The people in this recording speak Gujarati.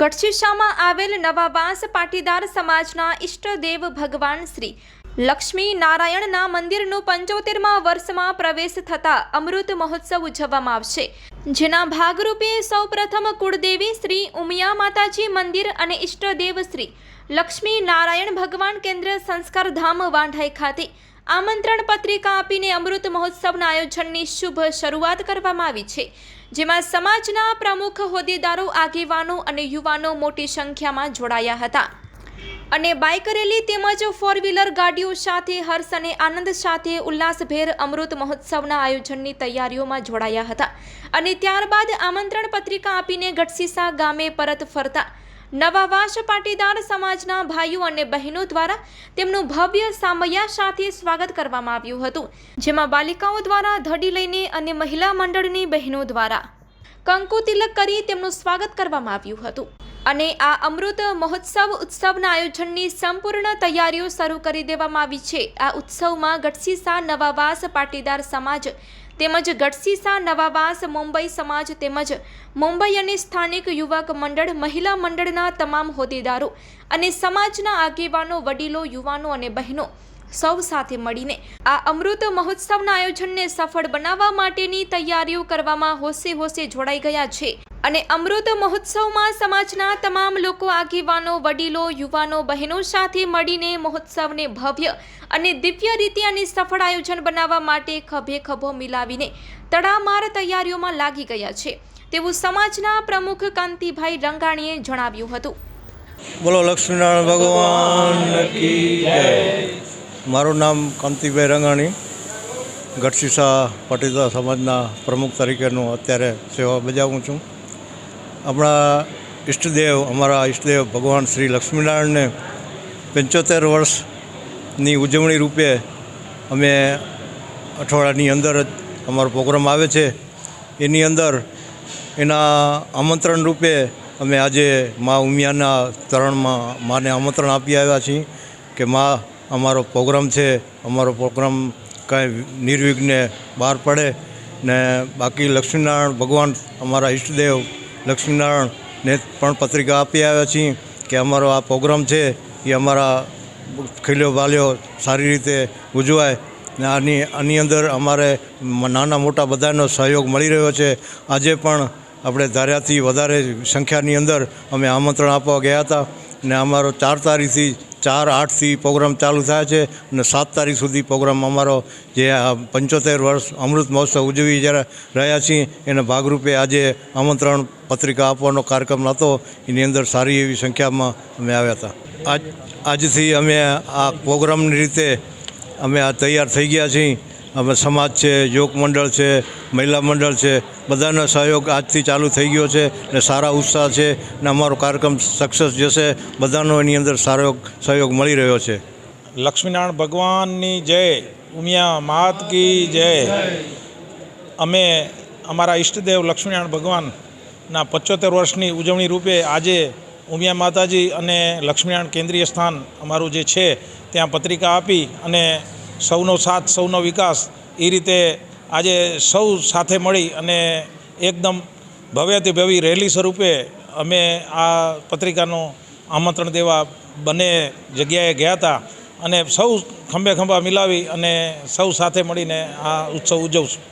ગઢશીશામાં આવેલ નવાવાસ પાટીદાર સમાજના ઈષ્ટદેવ ભગવાન શ્રી લક્ષ્મી નારાયણના મંદિરનું પંચોતેરમાં વર્ષમાં પ્રવેશ થતા અમૃત મહોત્સવ ઉજવવામાં આવશે. જેના ભાગરૂપે સૌપ્રથમ કુળદેવી શ્રી ઉમિયા માતાજી મંદિર અને ઈષ્ટદેવ શ્રી લક્ષ્મી નારાયણ ભગવાન કેન્દ્ર સંસ્કાર ધામ વાંઢાઈ ખાતે આમંત્રણ પત્રિકા આપીને અમૃત મહોત્સવના આયોજનની શુભ શરૂઆત કરવામાં આવી છે, જેમાં સમાજના પ્રમુખ હોદ્દેદારો, આગેવાનો અને યુવાનો મોટી સંખ્યામાં જોડાયા હતા. અને બાઇક રેલી તેમજ ફોર વ્હીલર ગાડીઓ સાથે હર્ષ અને આનંદ સાથે ઉલ્લાસભેર અમૃત મહોત્સવના આયોજનની તૈયારીઓમાં જોડાયા હતા. અને ત્યારબાદ આમંત્રણ પત્રિકા આપીને ગઢસીસા ગામે પરત ફરતા નવાવાસ પાટીદાર સમાજના ભાઈઓ અને બહેનો દ્વારા તેમનું ભવ્ય સામૈયા સાથે સ્વાગત કરવામાં આવ્યું હતું, જેમાં બાલિકાઓ દ્વારા ધડી લઈને અને મહિલા મંડળની બહેનો દ્વારા કંકુ તિલક કરી તેમનું સ્વાગત કરવામાં આવ્યું હતું. અને આ અમૃત મહોત્સવ ઉત્સવના આયોજનની સંપૂર્ણ તૈયારીઓ શરૂ કરી દેવામાં આવી છે. આ ઉત્સવમાં ગઢસીસા નવાવાસ પાટીદાર સમાજ તેમજ ગઢસીસા, નવાવાસ, મુંબઈ સમાજ તેમજ મુંબઈ અને સ્થાનિક યુવક મંડળ, મહિલા મંડળના તમામ હોદ્દેદારો અને સમાજના આગેવાનો, વડીલો, યુવાનો અને બહેનો સૌ સાથે મળીને આ અમૃત મહોત્સવના આયોજનને સફળ બનાવવા માટેની તૈયારીઓ કરવામાં હોશે હોશે જોડાઈ ગયા છે. અને અમૃત મહોત્સવમાં સમાજના તમામ લોકો, આગેવાનો, વડીલો, યુવાનો, બહેનો સાથે મળીને મહોત્સવને ભવ્ય અને દિવ્ય રીતે અને સફળ આયોજન બનાવવા માટે ખભે ખભો મિલાવીને તડામાર તૈયારીઓમાં લાગી ગયા છે. તેવું સમાજના પ્રમુખ કાંતિભાઈ રંગાણીએ જણાવ્યું હતું. બોલો, લક્ષ્મીનારાયણ ભગવાન મારું નામ કાંતિભાઈ રંગાણી. ગઢસીસા પાટીદાર સમાજના પ્રમુખ તરીકેનું અત્યારે સેવા બજાવું છું. આપણા ઈષ્ટદેવ, અમારા ઈષ્ટદેવ ભગવાન શ્રી લક્ષ્મીનારાયણને પંચોતેર વર્ષની ઉજવણી રૂપે અમે અઠવાડિયાની અંદર જ અમારો પ્રોગ્રામ આવે છે. એની અંદર એના આમંત્રણ રૂપે અમે આજે મા ઉમિયાના તરણમાં માને આમંત્રણ આપી આવ્યા છીએ કે મા અમારો પ્રોગ્રામ છે, અમારો પ્રોગ્રામ કાંઈ નિર્વિઘ્ને બહાર પડે ને બાકી લક્ષ્મીનારાયણ ભગવાન અમારા ઈષ્ટદેવ લક્ષ્મીનારાયણને પણ પત્રિકા આપી આવ્યા છીએ કે અમારો આ પ્રોગ્રામ છે, એ અમારા ખીલ્યો બાલ્યો સારી રીતે ઉજવાય ને આની આની અંદર અમારે નાના મોટા બધાનો સહયોગ મળી રહ્યો છે. આજે પણ આપણે ધાર્યાથી વધારે સંખ્યાની અંદર અમે આમંત્રણ આપવા ગયા હતા ને અમારો ચાર તારીખથી ચાર આઠથી પ્રોગ્રામ ચાલુ થાય છે અને સાત તારીખ સુધી પ્રોગ્રામ અમારો જે પંચોતેર વર્ષ અમૃત મહોત્સવ ઉજવી જ્યારે રહ્યા છીએ, એના ભાગરૂપે આજે આમંત્રણ પત્રિકા આપવાનો કાર્યક્રમ હતો. એની અંદર સારી એવી સંખ્યામાં અમે આવ્યા હતા. આજ, આજથી અમે આ પ્રોગ્રામની રીતે અમે આ તૈયાર થઈ ગયા છીએ. અમે સમાજ છે યોગ મંડળ છે, મહિલા મંડળ છે, બધાનો સહયોગ આજથી ચાલુ થઈ ગયો છે ને સારા ઉત્સાહ છે ને અમારો કાર્યક્રમ સક્સેસ જશે. બધાનો એની અંદર સારો સહયોગ મળી રહ્યો છે. લક્ષ્મીનારાયણ ભગવાનની જય. ઉમિયા માત કી જય. અમે અમારા ઈષ્ટદેવ લક્ષ્મીનારાયણ ભગવાનના પચોતેર વર્ષની ઉજવણી રૂપે આજે ઉમિયા માતાજી અને લક્ષ્મીનારાયણ કેન્દ્રીય સ્થાન અમારું જે છે, ત્યાં પત્રિકા આપી અને સૌનો સાથ, સૌનો વિકાસ એ રીતે આજે સૌ સાથે મળી અને એકદમ ભવ્યથી ભવ્ય રેલી સ્વરૂપે અમે આ પત્રિકાનું આમંત્રણ દેવા બંને જગ્યાએ ગયા હતા અને સૌ ખંભે ખંભા મિલાવી અને સૌ સાથે મળીને આ ઉત્સવ ઉજવશું.